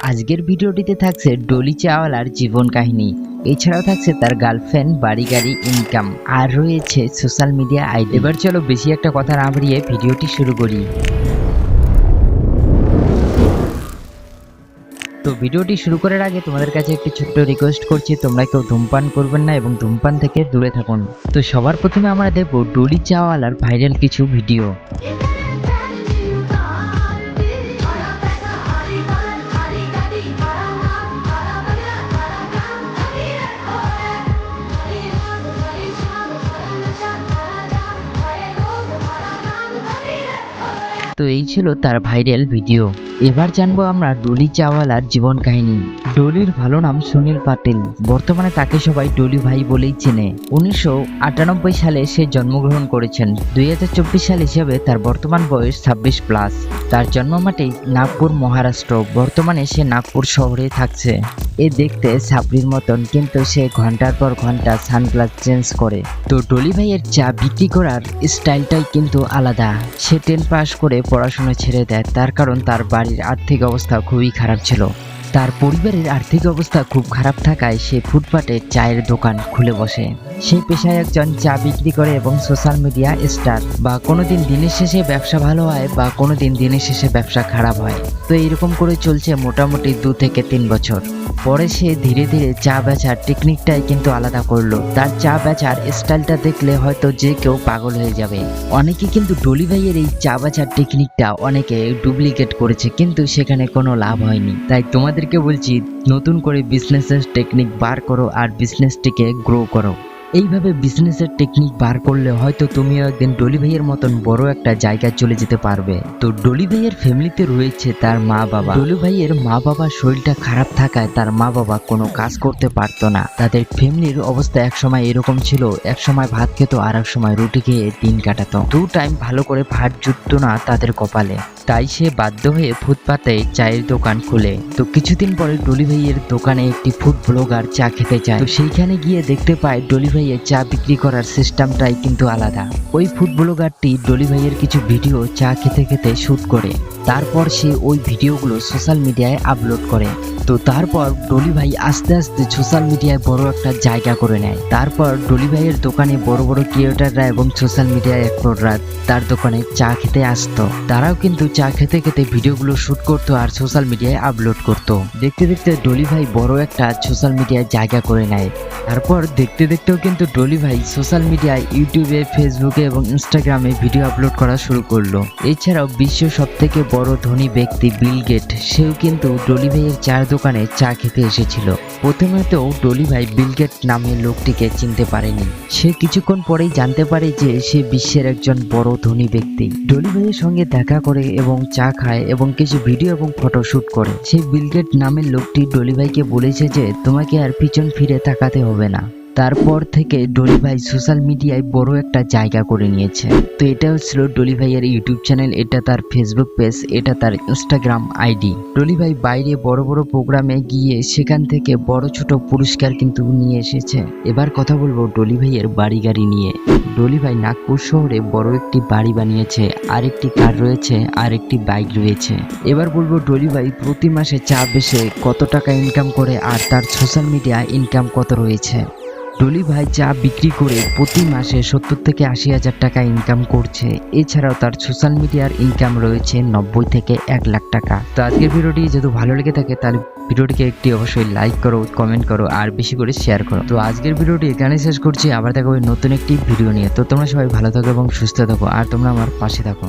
আজকের ভিডিওটিতে থাকছে ডলি চাওয়ালার জীবন কাহিনী। এছাড়াও থাকছে তার গার্লফ্রেন্ড, বাড়ি গাড়ি ইনকাম আর রয়েছে সোশ্যাল মিডিয়া আইডি এবার চলো বেশি একটা কথা না বাড়িয়ে ভিডিওটি শুরু করি। তো ভিডিওটি শুরু করার আগে তোমাদের কাছে একটি ছোট্ট রিকোয়েস্ট করছি, তোমরা কেউ ধূমপান করবেন না এবং ধূমপান থেকে দূরে থাকুন। তো সবার প্রথমে আমরা দেখব ডলি চাওয়ালার ভাইরাল কিছু ভিডিও তো এই ছিল তার ভাইরাল ভিডিও এবার জানব আমরা ডলি চাওয়ালার জীবন কাহিনী। ডলির ভালো নাম সুনীল পাটিল। বর্তমানে তাকে সবাই ডলি ভাই বলেই চেনে। উনিশশো আটানব্বই সালে সে জন্মগ্রহণ করেছেন। দুই সাল হিসেবে তার বর্তমান বয়স ছাব্বিশ প্লাস। তার জন্মমাটি নাগপুর, মহারাষ্ট্র, বর্তমানে সে নাগপুর শহরে থাকছে। এ দেখতে সাবরির মতন, কিন্তু সে ঘণ্টার পর ঘণ্টা সানগ্লাস চেঞ্জ করে। তো ডলি ভাইয়ের চা বিক্রি করার স্টাইলটাই কিন্তু আলাদা। সে টেন পাস করে পড়াশোনা ছেড়ে দেয়। তার কারণ তার বাড়ির আর্থিক অবস্থা খুবই খারাপ ছিল। তার পরিবারের আর্থিক অবস্থা খুব খারাপ থাকায় সে ফুটপাতে চায়ের দোকান খুলে বসে। সেই পেশায় একজন চা বিক্রি করে এবং সোশ্যাল মিডিয়া স্টার বা কোনোদিন দিনের শেষে ব্যবসা ভালো হয় বা কোনোদিন দিনের শেষে ব্যবসা খারাপ হয়। তো এইরকম করে চলছে মোটামুটি দু থেকে তিন বছর। পরে সে ধীরে ধীরে চা বেচার টেকনিকটাই কিন্তু আলাদা করল। তার চা বেচার স্টাইলটা দেখলে হয়তো যে কেউ পাগল হয়ে যাবে। অনেকে কিন্তু ডলি ভাইয়ের এই চা বেচার টেকনিকটা অনেকে ডুপ্লিকেট করেছে, কিন্তু সেখানে কোনো লাভ হয়নি। তাই তোমাদেরকে বলছি, নতুন করে বিজনেসের টেকনিক বার করো আর বিজনেসটিকে গ্রো করো। এইভাবে বিজনেসের টেকনিক বার করলে হয়তো তুমিও একদিন ডলি ভাইয়ের মতন বড় একটা জায়গায় চলে যেতে পারবে। তো ডলি ভাইয়ের ফ্যামিলিতে রয়েছে তার মা বাবা ডলি ভাইয়ের মা বাবার শরীরটা খারাপ থাকায় তার মা বাবা কোনো কাজ করতে পারতো না। তাদের ফ্যামিলির অবস্থা এক সময় এরকম ছিল এক সময় ভাত খেত আর এক সময় রুটি খেয়ে দিন কাটাতো। দু টাইম ভালো করে ভাত জুটতো না তাদের কপালে। তাই সে বাধ্য হয়ে ফুটপাতে চায়ের দোকান খুলে। তো কিছুদিন পরে ডলি ভাইয়ের দোকানে একটি ফুড ব্লগার চা খেতে চায় তো সেইখানে গিয়ে দেখতে পায় ডলি ভাইয়ের চা বিক্রি করার সিস্টেমটাই কিন্তু আলাদা। ওই ফুড ব্লগারটি ডলি ভাইয়ের কিছু ভিডিও চা খেতে খেতে শ্যুট করে। তারপর সে ওই ভিডিওগুলো সোশ্যাল মিডিয়ায় আপলোড করে। তো তারপর ডলি ভাই আস্তে আস্তে সোশ্যাল মিডিয়ায় বড় একটা জায়গা করে নেয়। তারপর ডলি ভাইয়ের দোকানে বড় বড় ক্রিয়েটাররা এবং সোশ্যাল মিডিয়া অ্যাক্টররা তার দোকানে চা খেতে আসতো। তারাও কিন্তু চা খেতে খেতে ভিডিওগুলো শুট করতো আর সোশ্যাল মিডিয়ায় আপলোড করতো। দেখতে দেখতে ডলি ভাই বড় একটা সোশ্যাল মিডিয়ায় জায়গা করে নেয়। তারপর দেখতে দেখতেও কিন্তু ডলি ভাই সোশ্যাল মিডিয়ায় ইউটিউবে ফেসবুকে এবং ইনস্টাগ্রামে ভিডিও আপলোড করা শুরু করল। এছাড়াও বিশ্ব সব থেকে বড় ধনী ব্যক্তি বিল গেট সেও কিন্তু ডলি ভাইয়ের চায়ের দোকানে চা খেতে এসেছিল। প্রথমে তো ডলি ভাই বিল গেট নামে লোকটিকে চিনতে পারেনি। সে কিছুক্ষণ পরেই জানতে পারে যে সে বিশ্বের একজন বড় ধনী ব্যক্তি। ডলি ভাইয়ের সঙ্গে দেখা করে এবং চা খায় এবং কিছু ভিডিও এবং ফটো শুট করে। সেই বিল গেট নামের লোকটি ডলি ভাইকে বলেছে যে, তোমাকে আর পিছন ফিরে তাকাতে হবে না। তারপর থেকে ডলি ভাই সোশ্যাল মিডিয়ায় বড় একটা জায়গা করে নিয়েছে। তো এটা ছিল ডলি ভাইয়ের ইউটিউব চ্যানেল এটা তার ফেসবুক পেজ এটা তার ইনস্টাগ্রাম আইডি ডলি ভাই বাইরে বড় বড় প্রোগ্রামে গিয়ে সেখান থেকে বড় ছোট পুরস্কার কিন্তু নিয়ে এসেছে। এবার কথা বলব ডলি ভাইয়ের বাড়ি গাড়ি নিয়ে। ডলি ভাই নাগপুর শহরে বড় একটি বাড়ি বানিয়েছে আর একটি কার রয়েছে আর একটি বাইক রয়েছে। এবার বলব ডলি ভাই প্রতি মাসে চা বেসে কত টাকা ইনকাম করে আর তার সোশ্যাল মিডিয়া ইনকাম কত রয়েছে। ডলি ভাই চা বিক্রি করে প্রতি মাসে সত্তর থেকে আশি হাজার টাকা ইনকাম করছে। এছাড়াও তার সোশ্যাল মিডিয়ার ইনকাম রয়েছে নব্বই থেকে এক লাখ টাকা। তো আজকের ভিডিওটি যদি ভালো লেগে থাকে, তাহলে ভিডিওটিকে একটি অবশ্যই লাইক করো কমেন্ট করো, আর বেশি করে শেয়ার করো। তো আজকের ভিডিওটি এখানে শেষ করছি। আবার দেখা নতুন একটি ভিডিও নিয়ে। তো তোমরা সবাই ভালো থাকো এবং সুস্থ থাকো, আর তোমরা আমার পাশে থাকো।